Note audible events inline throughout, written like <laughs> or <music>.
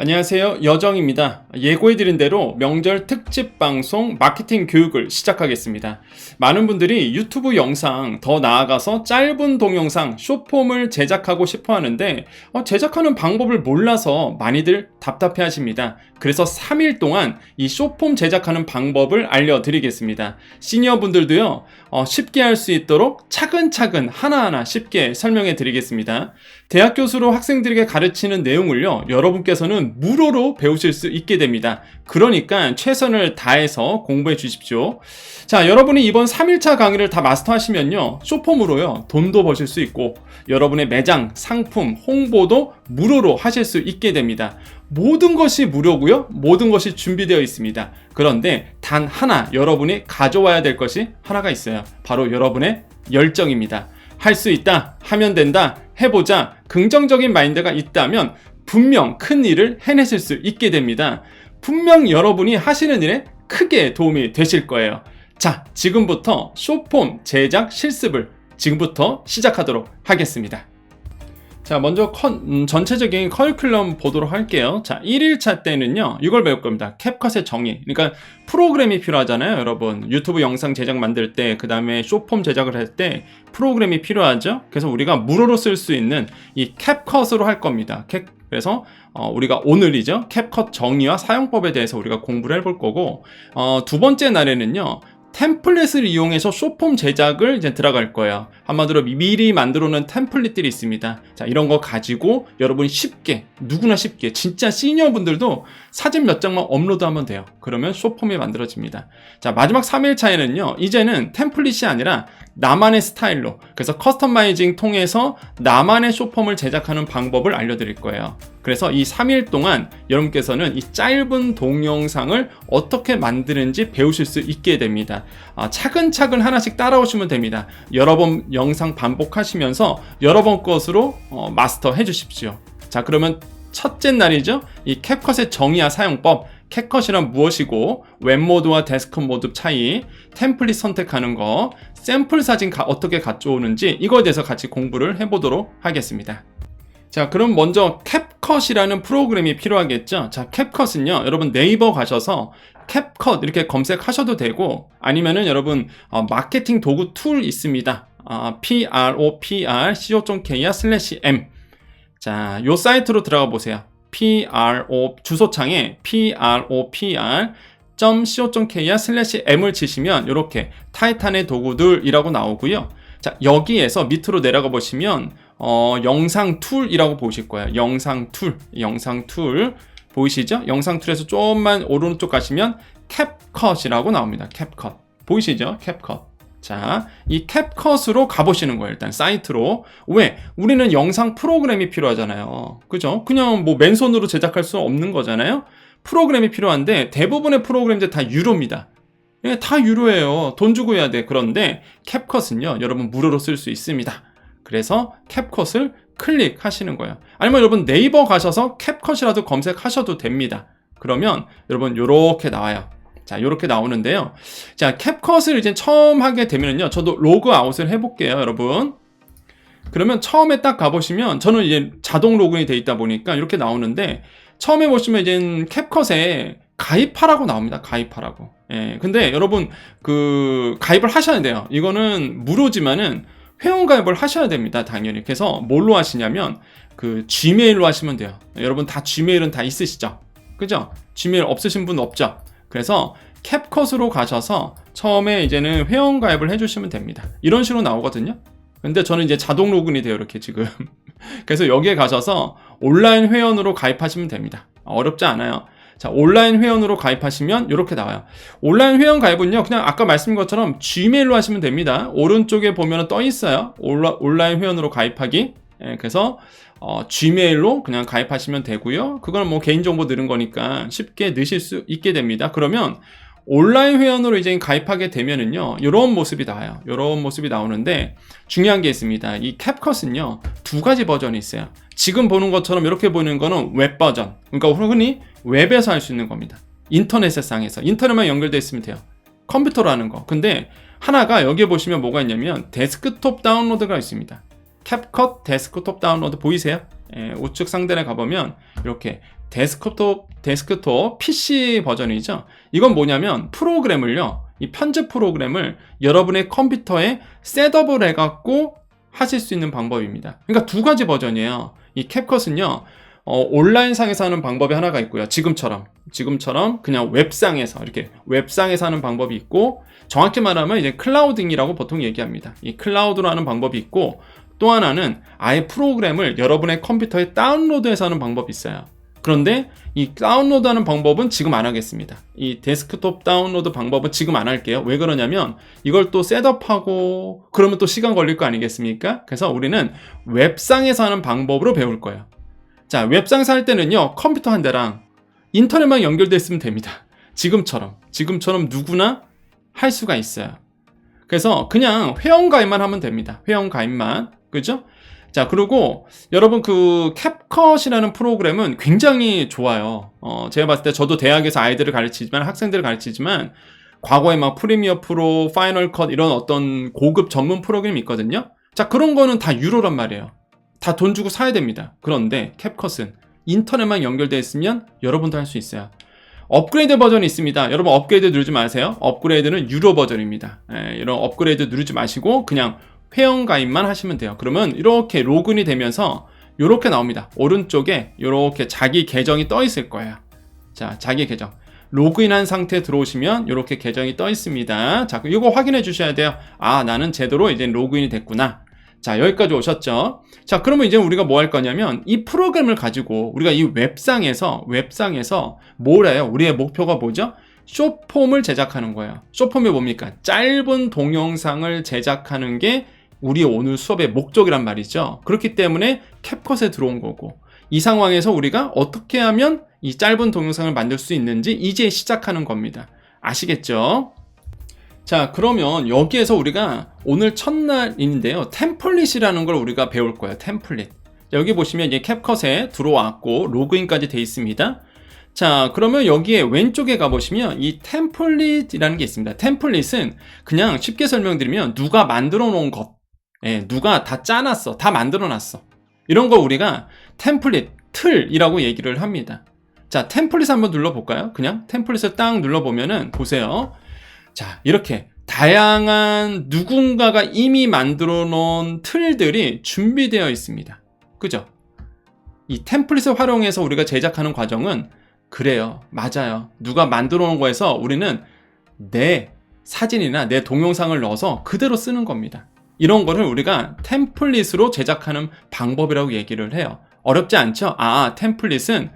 안녕하세요. 여정입니다. 예고해드린 대로 명절 특집 방송 마케팅 교육을 시작하겠습니다. 많은 분들이 유튜브 영상 더 나아가서 짧은 동영상 쇼폼을 제작하고 싶어 하는데 어, 제작하는 방법을 몰라서 많이들 답답해 하십니다. 그래서 3일 동안 이 쇼폼 제작하는 방법을 알려드리겠습니다. 시니어 분들도요, 어, 쉽게 할 수 있도록 차근차근 하나하나 쉽게 설명해 드리겠습니다. 대학 교수로 학생들에게 가르치는 내용을요, 여러분께서는 무료로 배우실 수 있게 됩니다. 그러니까 최선을 다해서 공부해 주십시오. 자, 여러분이 이번 3일차 강의를 다 마스터하시면요, 쇼폼으로요, 돈도 버실 수 있고, 여러분의 매장, 상품, 홍보도 무료로 하실 수 있게 됩니다. 모든 것이 무료고요. 모든 것이 준비되어 있습니다. 그런데 단 하나 여러분이 가져와야 될 것이 하나가 있어요. 바로 여러분의 열정입니다. 할 수 있다, 하면 된다, 해보자, 긍정적인 마인드가 있다면 분명 큰 일을 해내실 수 있게 됩니다. 분명 여러분이 하시는 일에 크게 도움이 되실 거예요. 자, 지금부터 쇼폼 제작 실습을 지금부터 시작하도록 하겠습니다. 자, 먼저 컨, 음, 전체적인 커리큘럼 보도록 할게요. 자, 1일차 때는요, 이걸 배울 겁니다. 캡컷의 정의. 그러니까 프로그램이 필요하잖아요, 여러분. 유튜브 영상 제작 만들 때, 그 다음에 쇼폼 제작을 할 때 프로그램이 필요하죠. 그래서 우리가 무료로 쓸 수 있는 이 캡컷으로 할 겁니다. 캡, 그래서 어, 우리가 오늘이죠. 캡컷 정의와 사용법에 대해서 우리가 공부를 해볼 거고, 어, 두 번째 날에는요, 템플릿을 이용해서 쇼폼 제작을 이제 들어갈 거예요. 한마디로 미리 만들어 놓은 템플릿들이 있습니다. 자, 이런 거 가지고 여러분이 쉽게, 누구나 쉽게, 진짜 시니어 분들도 사진 몇 장만 업로드하면 돼요. 그러면 쇼폼이 만들어집니다. 자, 마지막 3일 차에는요, 이제는 템플릿이 아니라 나만의 스타일로, 그래서 커스터마이징 통해서 나만의 쇼폼을 제작하는 방법을 알려드릴 거예요. 그래서 이 3일 동안 여러분께서는 이 짧은 동영상을 어떻게 만드는지 배우실 수 있게 됩니다. 아, 차근차근 하나씩 따라오시면 됩니다. 여러 번 영상 반복하시면서 여러 번 것으로 어, 마스터 해 주십시오. 자, 그러면 첫째 날이죠. 이 캡컷의 정의와 사용법. 캡컷이란 무엇이고 웹 모드와 데스크톱 모드 차이, 템플릿 선택하는 거, 샘플 사진 가, 어떻게 가져오는지 이거에 대해서 같이 공부를 해보도록 하겠습니다. 자, 그럼 먼저 캡컷이라는 프로그램이 필요하겠죠? 자, 캡컷은요, 여러분 네이버 가셔서 캡컷 이렇게 검색하셔도 되고, 아니면은 여러분, 어, 마케팅 도구 툴 있습니다. 어, propr.co.kr 슬래시 m. 자, 요 사이트로 들어가 보세요. pro, 주소창에 propr co.kr 슬래시 m을 치시면 이렇게 타이탄의 도구들이라고 나오고요. 자, 여기에서 밑으로 내려가 보시면 어, 영상 툴이라고 보실 거예요. 영상 툴, 영상 툴 보이시죠? 영상 툴에서 조금만 오른쪽 가시면 캡컷이라고 나옵니다. 캡컷 보이시죠? 캡컷. 자, 이 캡컷으로 가보시는 거예요. 일단 사이트로. 왜? 우리는 영상 프로그램이 필요하잖아요. 그죠? 그냥 뭐 맨손으로 제작할 수 없는 거잖아요. 프로그램이 필요한데 대부분의 프로그램들 다 유료입니다. 예, 다 유료예요. 돈 주고 해야 돼. 그런데 캡컷은요, 여러분 무료로 쓸 수 있습니다. 그래서 캡컷을 클릭하시는 거예요. 아니면 여러분 네이버 가셔서 캡컷이라도 검색하셔도 됩니다. 그러면 여러분 요렇게 나와요. 자, 이렇게 나오는데요. 자, 캡컷을 이제 처음 하게 되면요. 저도 로그 아웃을 해볼게요, 여러분. 그러면 처음에 딱 가보시면 저는 이제 자동 로그인이 돼 있다 보니까 이렇게 나오는데 처음에 보시면 이제 캡컷에 가입하라고 나옵니다. 가입하라고. 예. 근데 여러분 그 가입을 하셔야 돼요. 이거는 무료지만은 회원 가입을 하셔야 됩니다. 당연히. 그래서 뭘로 하시냐면 그 Gmail로 하시면 돼요. 여러분 다 Gmail은 다 있으시죠? 그죠? Gmail 없으신 분 없죠? 그래서 캡컷으로 가셔서 처음에 이제는 회원 가입을 해주시면 됩니다. 이런 식으로 나오거든요. 근데 저는 이제 자동 로그인이 돼요, 이렇게 지금. <laughs> 그래서 여기에 가셔서 온라인 회원으로 가입하시면 됩니다. 어렵지 않아요. 자, 온라인 회원으로 가입하시면 이렇게 나와요. 온라인 회원 가입은요, 그냥 아까 말씀드린 것처럼 Gmail로 하시면 됩니다. 오른쪽에 보면 떠 있어요. 온라, 온라인 회원으로 가입하기. 예, 그래서 어, Gmail로 그냥 가입하시면 되고요. 그건 뭐 개인정보 넣은 거니까 쉽게 넣으실 수 있게 됩니다. 그러면 온라인 회원으로 이제 가입하게 되면은요, 이런 모습이 나와요. 이런 모습이 나오는데 중요한 게 있습니다. 이 캡컷은요, 두 가지 버전이 있어요. 지금 보는 것처럼 이렇게 보이는 거는 웹 버전. 그러니까 흔히 웹에서 할 수 있는 겁니다. 인터넷에 상에서. 인터넷만 연결되어 있으면 돼요. 컴퓨터로 하는 거. 근데 하나가 여기에 보시면 뭐가 있냐면 데스크톱 다운로드가 있습니다. 캡컷 데스크톱 다운로드 보이세요? 예, 우측 상단에 가보면 이렇게 데스크톱 데스크톱 PC 버전이죠. 이건 뭐냐면 프로그램을요. 이 편집 프로그램을 여러분의 컴퓨터에 셋업을 해갖고 하실 수 있는 방법입니다. 그러니까 두 가지 버전이에요. 이 캡컷은요. 어, 온라인상에서 하는 방법이 하나가 있고요. 지금처럼. 지금처럼 그냥 웹상에서 이렇게 웹상에서 하는 방법이 있고 정확히 말하면 이제 클라우딩이라고 보통 얘기합니다. 이 클라우드로 하는 방법이 있고 또 하나는 아예 프로그램을 여러분의 컴퓨터에 다운로드해서 하는 방법이 있어요. 그런데 이 다운로드하는 방법은 지금 안 하겠습니다. 이 데스크톱 다운로드 방법은 지금 안 할게요. 왜 그러냐면 이걸 또 셋업하고 그러면 또 시간 걸릴 거 아니겠습니까? 그래서 우리는 웹상에서 하는 방법으로 배울 거예요. 자, 웹상에서 할 때는요, 컴퓨터 한 대랑 인터넷만 연결돼 있으면 됩니다. 지금처럼. 지금처럼 누구나 할 수가 있어요. 그래서 그냥 회원 가입만 하면 됩니다. 회원 가입만. 그죠? 자, 그리고 여러분 그 캡컷이라는 프로그램은 굉장히 좋아요. 어, 제가 봤을 때 저도 대학에서 아이들을 가르치지만 학생들을 가르치지만 과거에 막 프리미어 프로, 파이널 컷 이런 어떤 고급 전문 프로그램이 있거든요. 자, 그런 거는 다 유료란 말이에요. 다 돈 주고 사야 됩니다. 그런데 캡컷은 인터넷만 연결되어 있으면 여러분도 할 수 있어요. 업그레이드 버전이 있습니다. 여러분 업그레이드 누르지 마세요. 업그레이드는 유료 버전입니다. 예, 이런 업그레이드 누르지 마시고 그냥 회원 가입만 하시면 돼요. 그러면 이렇게 로그인이 되면서 이렇게 나옵니다. 오른쪽에 이렇게 자기 계정이 떠 있을 거예요. 자, 자기 계정. 로그인한 상태에 들어오시면 이렇게 계정이 떠 있습니다. 자, 이거 확인해 주셔야 돼요. 아, 나는 제대로 이제 로그인이 됐구나. 자, 여기까지 오셨죠? 자, 그러면 이제 우리가 뭐 할 거냐면 이 프로그램을 가지고 우리가 이 웹상에서 웹상에서 뭘 해요? 우리의 목표가 뭐죠? 쇼폼을 제작하는 거예요. 쇼폼이 뭡니까? 짧은 동영상을 제작하는 게 우리 오늘 수업의 목적이란 말이죠. 그렇기 때문에 캡컷에 들어온 거고 이 상황에서 우리가 어떻게 하면 이 짧은 동영상을 만들 수 있는지 이제 시작하는 겁니다. 아시겠죠? 자, 그러면 여기에서 우리가 오늘 첫날인데요. 템플릿이라는 걸 우리가 배울 거예요. 템플릿. 여기 보시면 이제 캡컷에 들어왔고 로그인까지 돼 있습니다. 자, 그러면 여기에 왼쪽에 가보시면 이 템플릿이라는 게 있습니다. 템플릿은 그냥 쉽게 설명드리면 누가 만들어 놓은 것, 예, 누가 다 짜놨어, 다 만들어 놨어. 이런 걸 우리가 템플릿, 틀이라고 얘기를 합니다. 자, 템플릿 한번 눌러볼까요? 그냥 템플릿을 딱 눌러보면은 보세요. 자, 이렇게 다양한 누군가가 이미 만들어 놓은 틀들이 준비되어 있습니다. 그죠? 이 템플릿을 활용해서 우리가 제작하는 과정은 그래요. 맞아요. 누가 만들어 놓은 거에서 우리는 내 사진이나 내 동영상을 넣어서 그대로 쓰는 겁니다. 이런 거를 우리가 템플릿으로 제작하는 방법이라고 얘기를 해요. 어렵지 않죠? 아, 템플릿은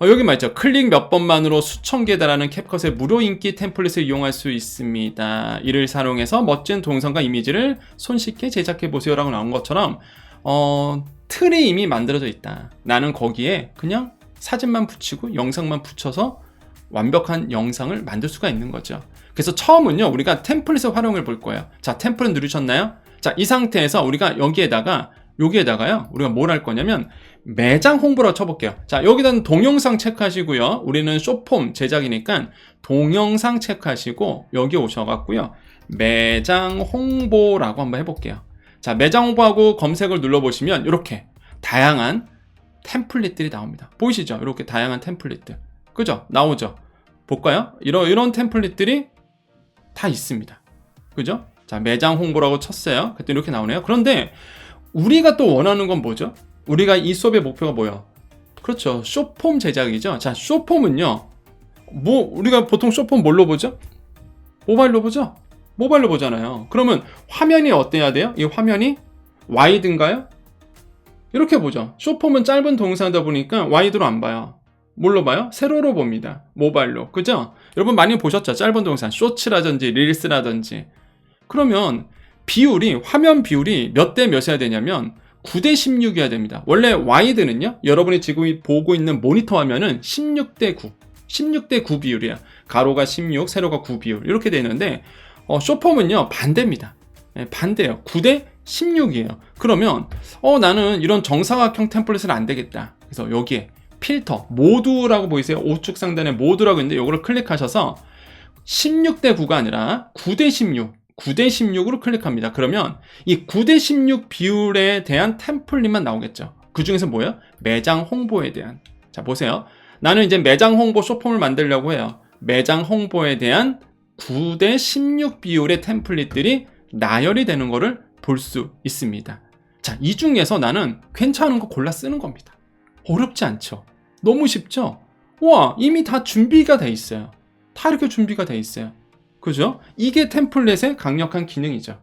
어, 여기 말이죠. 클릭 몇 번만으로 수천 개 달하는 캡컷의 무료 인기 템플릿을 이용할 수 있습니다. 이를 사용해서 멋진 동영상과 이미지를 손쉽게 제작해 보세요 라고 나온 것처럼 어, 틀이 이미 만들어져 있다. 나는 거기에 그냥 사진만 붙이고 영상만 붙여서 완벽한 영상을 만들 수가 있는 거죠. 그래서 처음은요, 우리가 템플릿을 활용해 볼 거예요. 자, 템플릿 누르셨나요? 자, 이 상태에서 우리가 여기에다가 여기에다가요, 우리가 뭘 할 거냐면 매장 홍보라고 쳐볼게요. 자, 여기다는 동영상 체크하시고요. 우리는 쇼폼 제작이니까 동영상 체크하시고 여기 오셔갖고요. 매장 홍보라고 한번 해볼게요. 자, 매장 홍보하고 검색을 눌러보시면 이렇게 다양한 템플릿들이 나옵니다. 보이시죠? 이렇게 다양한 템플릿들. 그죠? 나오죠? 볼까요? 이런, 이런 템플릿들이 다 있습니다. 그죠? 자, 매장 홍보라고 쳤어요. 그때 이렇게 나오네요. 그런데 우리가 또 원하는 건 뭐죠? 우리가 이 수업의 목표가 뭐야? 그렇죠. 쇼폼 제작이죠. 자, 쇼폼은요. 뭐, 우리가 보통 쇼폼 뭘로 보죠? 모바일로 보죠? 모바일로 보잖아요. 그러면 화면이 어때야 돼요? 이 화면이 와이드인가요? 이렇게 보죠. 쇼폼은 짧은 동영상이다 보니까 와이드로 안 봐요. 뭘로 봐요? 세로로 봅니다. 모바일로. 그죠? 여러분 많이 보셨죠? 짧은 동영상. 쇼츠라든지 릴스라든지. 그러면 비율이, 화면 비율이 몇 대 몇이어야 되냐면 9대 16이어야 됩니다. 원래 와이드는요, 여러분이 지금 보고 있는 모니터 화면은 16대 9. 16대 9 비율이야. 가로가 16, 세로가 9 비율. 이렇게 되는데, 어, 쇼폼은요, 반대입니다. 네, 반대예요. 9대 16이에요. 그러면 어 나는 이런 정사각형 템플릿은 안 되겠다. 그래서 여기에 필터 모두라고 보이세요? 우측 상단에 모두라고 있는데 이거를 클릭하셔서 16대 9가 아니라 9대 16 9대 16으로 클릭합니다. 그러면 이 9대 16 비율에 대한 템플릿만 나오겠죠. 그 중에서 뭐예요? 매장 홍보에 대한. 자, 보세요. 나는 이제 매장 홍보 쇼폼을 만들려고 해요. 매장 홍보에 대한 9대 16 비율의 템플릿들이 나열이 되는 거를 볼수 있습니다. 자, 이 중에서 나는 괜찮은 거 골라 쓰는 겁니다. 어렵지 않죠? 너무 쉽죠? 와, 이미 다 준비가 돼 있어요. 다 이렇게 준비가 돼 있어요. 그죠? 이게 템플릿의 강력한 기능이죠.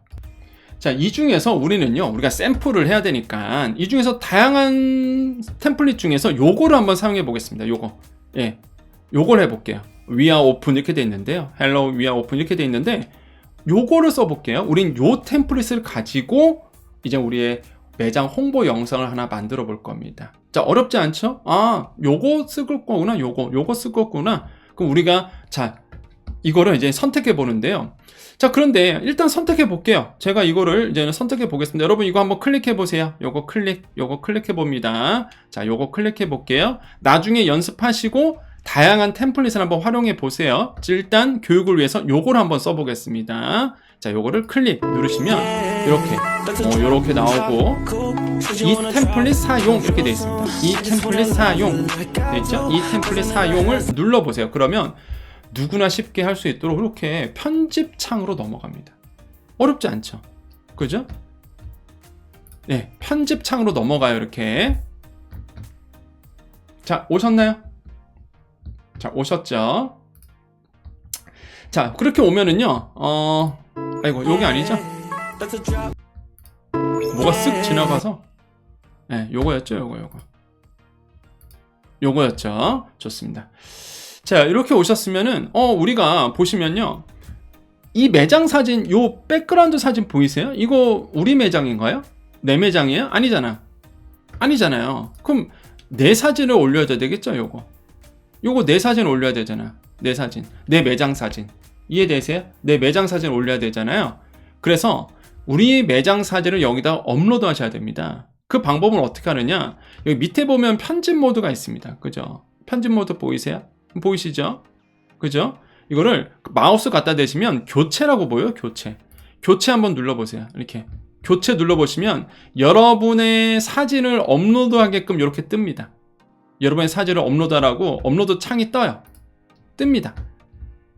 자, 이 중에서 우리는요, 우리가 샘플을 해야 되니까, 이 중에서 다양한 템플릿 중에서 요거를 한번 사용해 보겠습니다. 요거. 예. 요걸 해볼게요. We are open 이렇게 돼 있는데요. Hello, we are open 이렇게 돼 있는데, 요거를 써볼게요. 우린 요 템플릿을 가지고, 이제 우리의 매장 홍보 영상을 하나 만들어 볼 겁니다. 자, 어렵지 않죠? 아, 요거 쓸 거구나, 요거, 요거 쓸 거구나. 그럼 우리가, 자, 이거를 이제 선택해 보는데요. 자, 그런데 일단 선택해 볼게요. 제가 이거를 이제는 선택해 보겠습니다. 여러분 이거 한번 클릭해 보세요. 요거 클릭, 요거 클릭해 봅니다. 자, 요거 클릭해 볼게요. 나중에 연습하시고 다양한 템플릿을 한번 활용해 보세요. 일단 교육을 위해서 요걸 한번 써 보겠습니다. 자, 요거를 클릭 누르시면 이렇게 어, 요렇게 나오고 이 템플릿 사용 이렇게 돼 있습니다. 이 템플릿 사용 됐죠? 이 템플릿 사용을 눌러 보세요. 그러면 누구나 쉽게 할 수 있도록 이렇게 편집 창으로 넘어갑니다. 어렵지 않죠? 그죠? 네, 편집 창으로 넘어가요, 이렇게. 자, 오셨나요? 자, 오셨죠? 자, 그렇게 오면은요, 어, 아이고, 여기 아니죠? 뭐가 쓱 지나가서, 네, 요거였죠, 요거, 요거. 요거였죠. 좋습니다. 자, 이렇게 오셨으면은, 어, 우리가 보시면요. 이 매장 사진, 요 백그라운드 사진 보이세요? 이거 우리 매장인가요? 내 매장이에요? 아니잖아. 아니잖아요. 그럼 내 사진을 올려야 되겠죠, 요거. 요거 내 사진 올려야 되잖아. 내 사진. 내 매장 사진. 이해되세요? 내 매장 사진 올려야 되잖아요. 그래서 우리 매장 사진을 여기다 업로드 하셔야 됩니다. 그 방법은 어떻게 하느냐? 여기 밑에 보면 편집 모드가 있습니다. 그죠? 편집 모드 보이세요? 보이시죠? 그죠? 이거를 마우스 갖다 대시면 교체라고 보여요, 교체. 교체 한번 눌러보세요. 이렇게. 교체 눌러보시면 여러분의 사진을 업로드하게끔 이렇게 뜹니다. 여러분의 사진을 업로드하라고 업로드 창이 떠요. 뜹니다.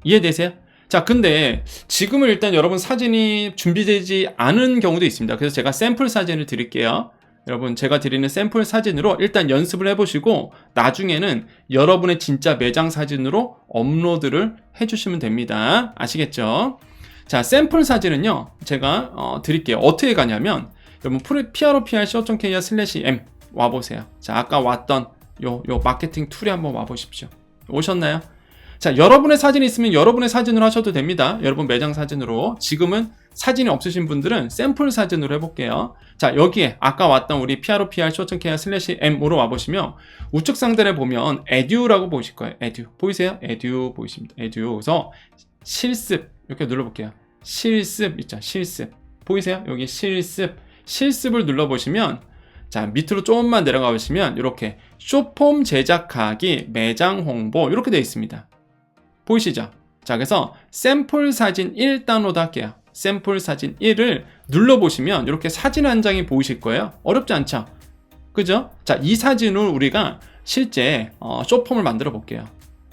이해되세요? 자, 근데 지금은 일단 여러분 사진이 준비되지 않은 경우도 있습니다. 그래서 제가 샘플 사진을 드릴게요. 여러분 제가 드리는 샘플 사진으로 일단 연습을 해보시고 나중에는 여러분의 진짜 매장 사진으로 업로드를 해주시면 됩니다. 아시겠죠? 자 샘플 사진은요 제가 어, 드릴게요. 어떻게 가냐면 여러분 prpr.co.kr 슬래시 m 와보세요. 자 아까 왔던 요, 요 마케팅 툴에 한번 와보십시오. 오셨나요? 자, 여러분의 사진이 있으면 여러분의 사진으로 하셔도 됩니다. 여러분 매장 사진으로. 지금은 사진이 없으신 분들은 샘플 사진으로 해볼게요. 자, 여기에 아까 왔던 우리 PROPR 쇼츠케어 슬래시 M으로 와보시면 우측 상단에 보면 에듀라고 보실 거예요. 에듀. 보이세요? 에듀 보이십니다. 에듀. 그래서 실습. 이렇게 눌러볼게요. 실습 있죠. 실습. 보이세요? 여기 실습. 실습을 눌러보시면 자, 밑으로 조금만 내려가 보시면 이렇게 쇼폼 제작하기, 매장 홍보 이렇게 되어 있습니다. 보이시죠? 자, 그래서 샘플 사진 1 다운로드 할게요. 샘플 사진 1을 눌러보시면 이렇게 사진 한 장이 보이실 거예요. 어렵지 않죠? 그죠? 자, 이 사진을 우리가 실제 어, 쇼폼을 만들어 볼게요.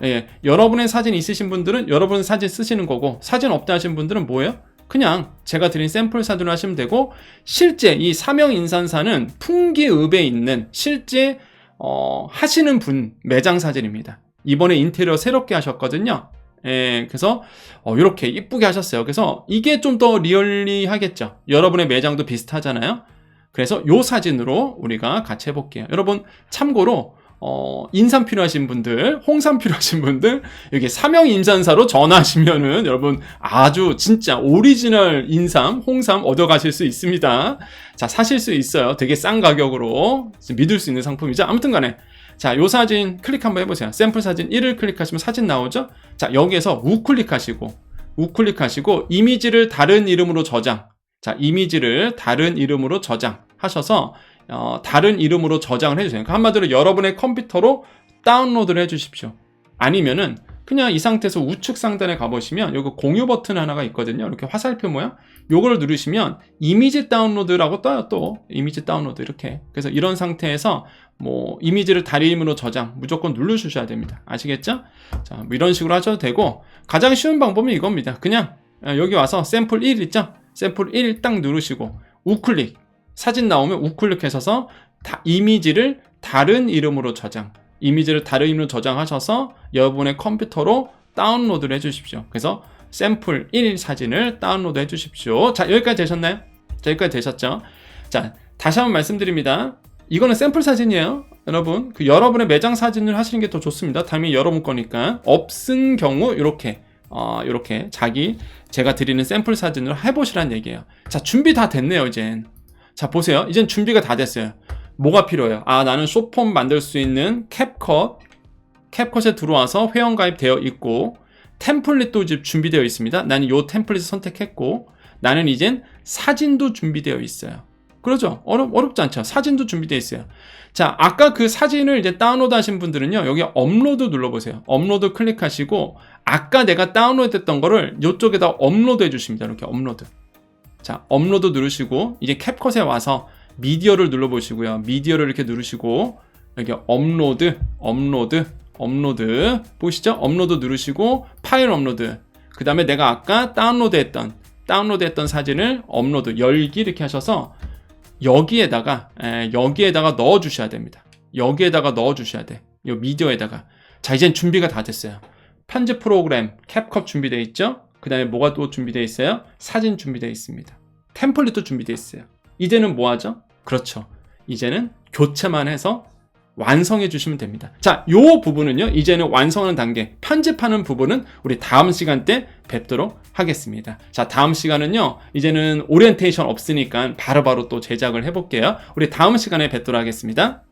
예, 여러분의 사진 있으신 분들은 여러분 사진 쓰시는 거고 사진 없다 하신 분들은 뭐예요? 그냥 제가 드린 샘플 사진을 하시면 되고 실제 이 사명 인산사는 풍기읍에 있는 실제 어, 하시는 분 매장 사진입니다. 이번에 인테리어 새롭게 하셨거든요. 예, 그래서 어, 이렇게 이쁘게 하셨어요. 그래서 이게 좀 더 리얼리하겠죠. 여러분의 매장도 비슷하잖아요. 그래서 요 사진으로 우리가 같이 해볼게요. 여러분 참고로 어, 인삼 필요하신 분들, 홍삼 필요하신 분들, 여기 삼형 인산사로 전화하시면은 여러분 아주 진짜 오리지널 인삼, 홍삼 얻어가실 수 있습니다. 자, 사실 수 있어요. 되게 싼 가격으로 믿을 수 있는 상품이죠. 아무튼 간에. 자, 요 사진 클릭 한번 해보세요. 샘플 사진 1을 클릭하시면 사진 나오죠? 자, 여기에서 우클릭하시고, 우클릭하시고, 이미지를 다른 이름으로 저장. 자, 이미지를 다른 이름으로 저장하셔서, 어, 다른 이름으로 저장을 해주세요. 그러니까 한마디로 여러분의 컴퓨터로 다운로드를 해주십시오. 아니면은 그냥 이 상태에서 우측 상단에 가보시면 여기 공유 버튼 하나가 있거든요. 이렇게 화살표 모양. 요거를 누르시면 이미지 다운로드라고 떠요 또. 이미지 다운로드 이렇게. 그래서 이런 상태에서 뭐 이미지를 다리임으로 저장 무조건 누르셔야 됩니다. 아시겠죠? 자, 뭐 이런 식으로 하셔도 되고 가장 쉬운 방법은 이겁니다. 그냥 아, 여기 와서 샘플 1 있죠? 샘플 1 딱 누르시고 우클릭 사진 나오면 우클릭하셔서 다- 이미지를 다른 이름으로 저장 이미지를 다른 이름으로 저장하셔서 여러분의 컴퓨터로 다운로드를 해주십시오. 그래서 샘플 1 사진을 다운로드 해주십시오. 자 여기까지 되셨나요? 자 여기까지 되셨죠? 자 다시 한번 말씀드립니다. 이거는 샘플 사진이에요. 여러분 그 여러분의 매장 사진을 하시는 게 더 좋습니다. 당연히 여러분 거니까 없은 경우 이렇게 어, 이렇게 자기 제가 드리는 샘플 사진으로 해보시란 얘기예요. 자 준비 다 됐네요 이젠. 자 보세요. 이젠 준비가 다 됐어요. 뭐가 필요해요? 아 나는 쇼폼 만들 수 있는 캡컷 캡컷에 들어와서 회원 가입 되어 있고 템플릿도 이제 준비되어 있습니다. 나는 요 템플릿을 선택했고 나는 이젠 사진도 준비되어 있어요. 그러죠? 어렵, 어렵지 않죠? 사진도 준비되어 있어요. 자, 아까 그 사진을 이제 다운로드 하신 분들은요, 여기 업로드 눌러보세요. 업로드 클릭하시고, 아까 내가 다운로드 했던 거를 이쪽에다 업로드 해주십니다. 이렇게 업로드. 자, 업로드 누르시고, 이제 캡컷에 와서 미디어를 눌러보시고요. 미디어를 이렇게 누르시고, 여기 업로드, 업로드, 업로드. 보시죠? 업로드 누르시고, 파일 업로드. 그 다음에 내가 아까 다운로드 했던, 다운로드 했던 사진을 업로드, 열기 이렇게 하셔서, 여기에다가 에, 여기에다가 넣어 주셔야 됩니다. 여기에다가 넣어 주셔야 돼. 이 미디어에다가. 자, 이젠 준비가 다 됐어요. 편집 프로그램 캡컷 준비되어 있죠? 그 다음에 뭐가 또 준비되어 있어요? 사진 준비되어 있습니다. 템플릿도 준비되어 있어요. 이제는 뭐 하죠? 그렇죠. 이제는 교체만 해서 완성해 주시면 됩니다. 자, 요 부분은요. 이제는 완성하는 단계, 편집하는 부분은 우리 다음 시간 때 뵙도록 하겠습니다. 자, 다음 시간은요. 이제는 오리엔테이션 없으니까 바로바로 또 제작을 해 볼게요. 우리 다음 시간에 뵙도록 하겠습니다.